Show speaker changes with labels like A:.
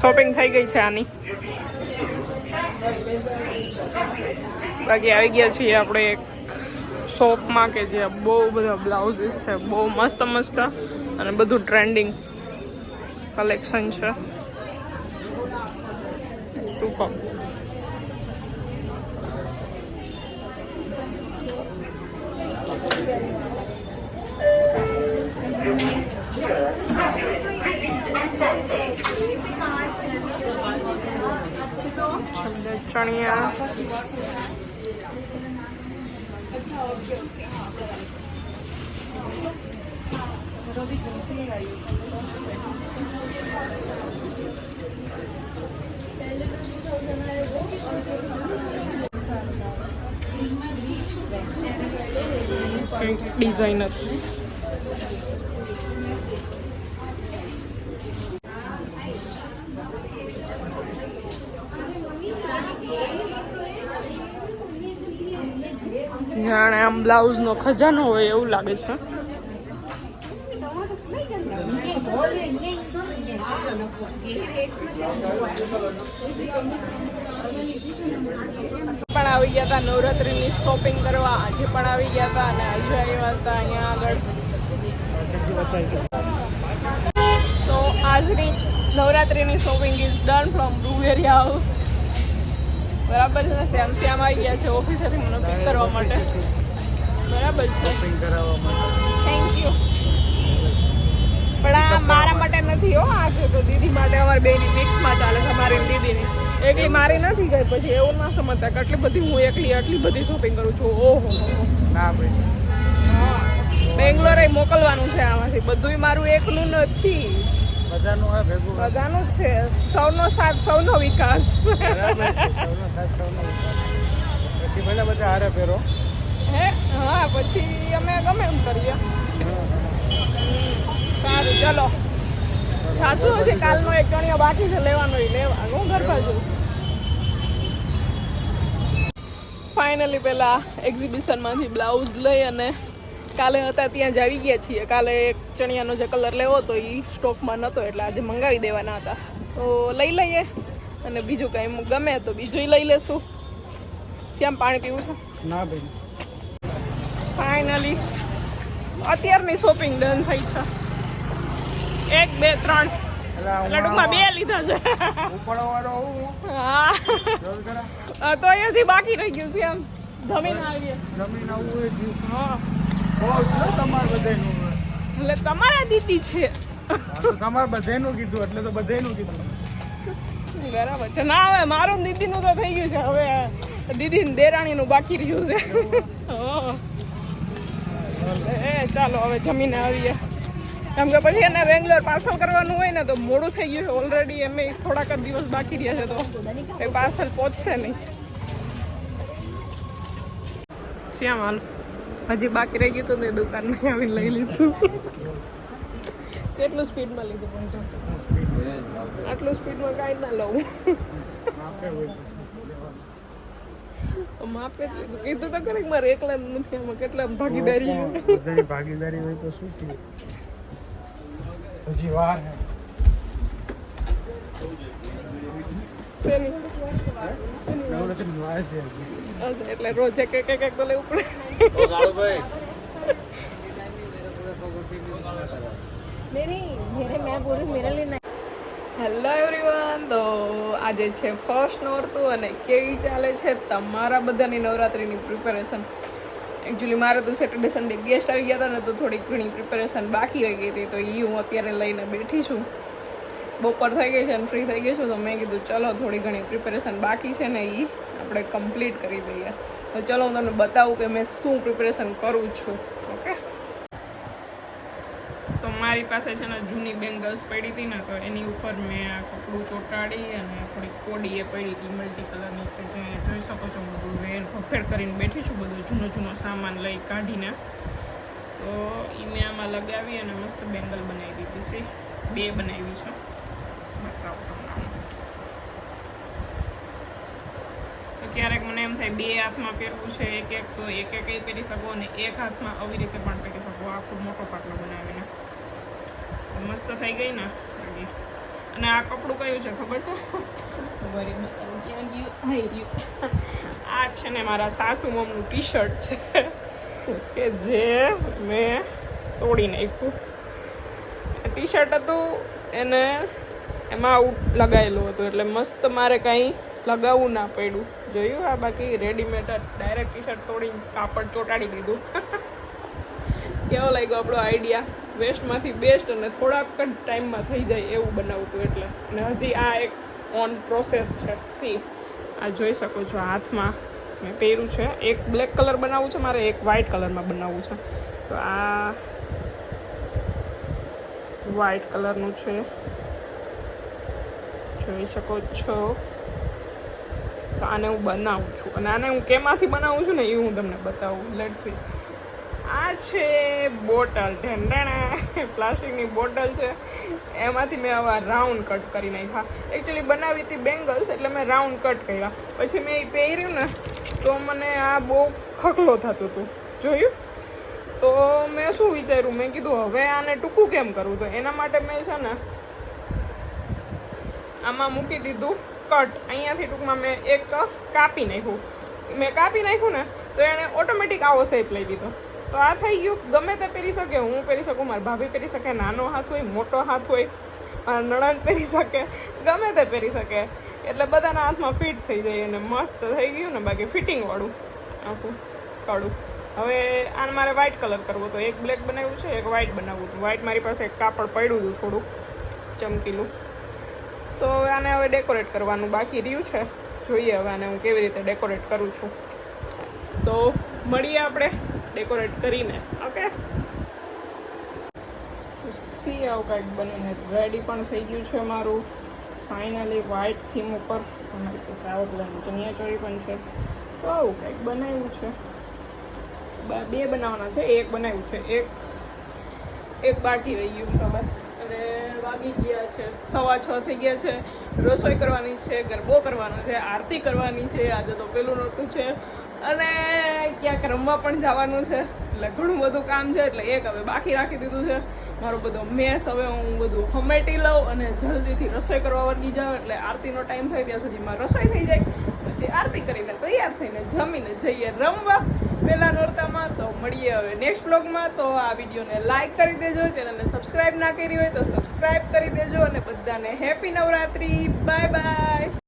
A: Shopping થઈ ગઈ છે આની. બાકી આવી ગયા છીએ આપણે એક શોપમાં કે જે બહુ બધા બ્લાઉઝીસ છે, બહુ મસ્ત મસ્ત અને બધું ટ્રેન્ડિંગ કલેક્શન છે. સુપર ચણિયા કંઈક ડિઝાઇન હતી જાણે આમ બ્લાઉઝનો ખજાનો હોય એવું લાગે છે. પણ આવી ગયા હતા નવરાત્રિની શોપિંગ કરવા. આજે પણ આવી ગયા હતા અને આજે આવ્યા હતા અહીંયા આગળ. તો આજની નવરાત્રિની shopping is done from Blueberry House બરાબર છે ને? શ્યામ શ્યામ આવી ગયા છે ઓફિસેથી મને પિક કરવા માટે. બરાબર છે. થેન્ક યુ પણ આ મારા માટે નથી હો આ તો દીદી માટે અમારી બેની મિક્સમાં ચાલે છે મારી દીદીની. એકલી મારી નથી ગઈ પછી એવું ના સમજતા કે આટલી બધી હું એકલી આટલી બધી શોપિંગ કરું છું. ઓહો
B: ના ભાઈ.
A: બેંગ્લોરે મોકલવાનું છે આમાંથી. બધુંય મારું એકનું નથી.
B: બધાનું આ ભેગું
A: બધાનું છે. સૌનો સાથ સૌનો વિકાસ.
B: સૌનો સાથ સૌનો વિકાસ. બધા હારે પહેરો
A: હે? હા, પછી અમે ગમે એમ કરીએ. સારું, ચલો. સાચું હજી કાલનો એક ગણિયો બાકી છે, લેવાનો એ લેવા. હું ઘર બાજુ ફાઇનલી પહેલાં એક્ઝિબિશનમાંથી બ્લાઉઝ લઈ અને કાલે હતા ત્યાં જ આવી ગયા છીએ. કાલે એક ચણિયાનો જે કલર લેવો હતો એ સ્ટોકમાં નહોતો એટલે આજે મંગાવી દેવાના હતા. તો લઈ લઈએ. અને બીજું કંઈ ગમે તો બીજું લઈ લેશું. શ્યામ, પાણી પીવું છે?
B: ના ભાઈ.
A: ફાઇનલી અત્યારની શોપિંગ ડન થઈ છે. એક બે ત્રણ. ટૂંકમાં બે લીધા છે.
B: હા.
A: તો એ હજી બાકી રહી ગયું છે એમ. જમીન આવીએ.
B: જમીન આવું
A: હા. એટલે તમારા દીદી છે.
B: તમારે બધેનું કીધું એટલે તો બધેનું કીધું.
A: બરાબર છે. ના હવે મારું ને દીદીનું તો થઈ ગયું છે. હવે દીદી ને દેરાણીનું બાકી રહ્યું છે. એ ચાલો હવે જમીને આવીએ. કેમ કે પછી એને બેંગ્લોર પાર્સલ કરવાનું હોય ને તો મોડું થઈ ગયું છે. ઓલરેડી એમ થોડાક જ દિવસ બાકી રહ્યા છે તો એ પાર્સલ પહોંચશે નહીં. શ્યામ હાલ. હજી બાકી રહી ગયું હતું ને દુકાનમાં આવી લઈ લીધું. કેટલું સ્પીડમાં લીધું પહોંચો આટલું સ્પીડમાં કાંઈ ના લઉં. માપે જ લીધું કીધું તો ખરે મારે એકલા નથી આમાં કેટલા ભાગીદારી છે.
B: બધાની ભાગીદારી હોય તો શું થયું હજી વાર હે
A: શેની?
B: નવરાત્રી વાર છે હજી.
A: અચ્છા, એટલે રોજ એક એક એક એક તો લેવું પડે
C: नहीं नहीं मेरे मैं बोल रही हूँ मेरा लेना
A: હેલો એવરીવન તો આજે છે ફર્સ્ટ નોરતું અને કેવી ચાલે છે તમારા બધાની નવરાત્રિની પ્રિપેરેશન એકચ્યુઅલી મારે તો સેટરડે સન્ડે ગેસ્ટ આવી ગયા હતા ને તો થોડીક ઘણી પ્રિપેરેશન બાકી રહી ગઈ હતી. તો એ હું અત્યારે લઈને બેઠી છું. બપોર થઈ ગઈ છે અને ફ્રી થઈ ગઈ છું, તો મેં કીધું ચલો થોડી ઘણી પ્રિપેરેશન બાકી છે ને એ આપણે કમ્પ્લીટ કરી દઈએ. તો ચલો હું તમને બતાવું કે મેં શું પ્રિપેરેશન કરું છું. ઓકે તો મારી પાસે છે ને જૂની બેંગલ્સ પડી હતી ને, તો એની ઉપર મેં આ કપડું ચોંટાડી અને થોડી કોડી એ પડી હતી મલ્ટી કલરની કે જે જોઈ શકો છો, બધું વેર ભફેડ કરીને બેઠી છું, બધું જૂનો જૂનો સામાન લઈ કાઢીને. તો એ મેં આમાં લગાવી અને મસ્ત બેંગલ બનાવી દીધી છે. બે બનાવી છે. બતાવું તો ક્યારેક મને એમ થાય, બે હાથમાં પહેરવું છે એક એક તો એક એક પહેરી શકો અને એક હાથમાં આવી રીતે પણ પહેરી શકો. આખો મોટો પાટલો બનાવીને. મસ્ત થઈ ગઈ ને. અને આ કપડું કયું છે, ખબર છે? આ છે ને મારા સાસુ મમનું ટી શર્ટ છે, કે જે મેં તોડી નાખ્યું. ટી શર્ટ હતું, એને એમાં આવું લગાવેલું હતું, એટલે મસ્ત મારે કાંઈ લગાવવું ના પડ્યું. જોયું આ બાકી રેડીમેડ ડાયરેક્ટ ટી શર્ટ તોડીને કાપડ ચોંટાડી દીધું. કેવો લાગ્યો આપણો આઈડિયા વેસ્ટમાંથી બેસ્ટ અને થોડાક જ ટાઈમમાં થઈ જાય એવું બનાવતું એટલે. અને હજી આ એક ઓન પ્રોસેસ છે. સી આ જોઈ શકો છો હાથમાં મેં પહેર્યું છે. એક બ્લેક કલર બનાવવું છે, મારે એક વ્હાઇટ કલરમાં બનાવવું છે. તો આ વ્હાઇટ કલરનું છે. જોઈ શકો છો. તો આને હું બનાવું છું. અને આને હું કેમાંથી બનાવું છું ને એ હું તમને બતાવું. લેટ સી આ છે બોટલ ઢેંડાણા પ્લાસ્ટિકની બોટલ છે. એમાંથી મેં આવા રાઉન્ડ કટ કરી નાખ્યા. એકચ્યુઅલી બનાવી હતી બેંગલ્સ, એટલે મેં રાઉન્ડ કટ કર્યા. પછી મેં એ પહેર્યું ને, તો મને આ બહુ ખકલો થતું હતું. જોયું? તો મેં શું વિચાર્યું? મેં કીધું, હવે આને ટૂંકું કેમ કરવું? તો એના માટે મેં છે ને, આમાં મૂકી દીધું કટ. અહીંયાથી ટૂંકમાં મેં એક કાપી નાખ્યું. મેં કાપી નાખ્યું ને, તો એણે ઓટોમેટિક આવો શેપ લઈ લીધો. તો આ થઈ ગયું. ગમે તે પહેરી શકે, હું પહેરી શકું, મારી ભાભી પહેરી શકે, નાનો હાથ હોય, મોટો હાથ હોય નણંદ પહેરી શકે, ગમે તે પહેરી શકે. એટલે બધાના હાથમાં ફિટ થઈ જાય અને મસ્ત થઈ ગયું ને બાકી ફિટિંગવાળું આખું કાળું. હવે આને મારે વ્હાઇટ કલર કરવો તો એક બ્લેક બનાવ્યું છે, એક વ્હાઇટ બનાવવું હતું. વ્હાઇટ મારી પાસે એક કાપડ પડ્યું હતું થોડું, ચમકીલું. તો હવે આને હવે ડેકોરેટ કરવાનું બાકી રહ્યું છે. જોઈએ હવે આને હું કેવી રીતે ડેકોરેટ કરું છું. તો મળીએ આપણે. ડેકોરેટ કરીને, ઓકે? સી આવું કાંઈક બનીને રેડી પણ થઈ ગયું છે મારું. ફાઇનલી વ્હાઇટ થીમ ઉપર. અમારી પાસે આવો પ્લાન ચણિયા ચોળી પણ છે. તો આવું કાંઈક બનાવ્યું છે. બ- બનાવવાના છે. એક બનાવ્યું છે. એક એક બાકી રહી ગયું છે અને વાગી ગયા છે. સવા છ થઈ ગયા છે. રસોઈ કરવાની છે, ગરબો કરવાનો છે, આરતી કરવાની છે. આજે તો પેલું નહોતું છે. અને ક્યાંક રમવા પણ જવાનું છે. એટલે ઘણું બધું કામ છે, એટલે એક હવે બાકી રાખી દીધું છે. મારો બધો મેસ હવે હું બધું હમેટી લઉં અને જલ્દીથી રસોઈ કરવા વળગી જાઉં, એટલે આરતીનો ટાઈમ થાય ત્યાં સુધીમાં રસોઈ થઈ જાય. પછી આરતી કરીને તૈયાર થઈને જમીને જઈએ રમવા. પહેલા નોરતામાં તો મળીએ હવે નેક્સ્ટ બ્લોગમાં તો આ વિડીયોને લાઇક કરી દેજો, ચેનલને સબસ્ક્રાઇબ ના કરી હોય તો સબસ્ક્રાઇબ કરી દેજો અને બધાને હેપી નવરાત્રી. Bye bye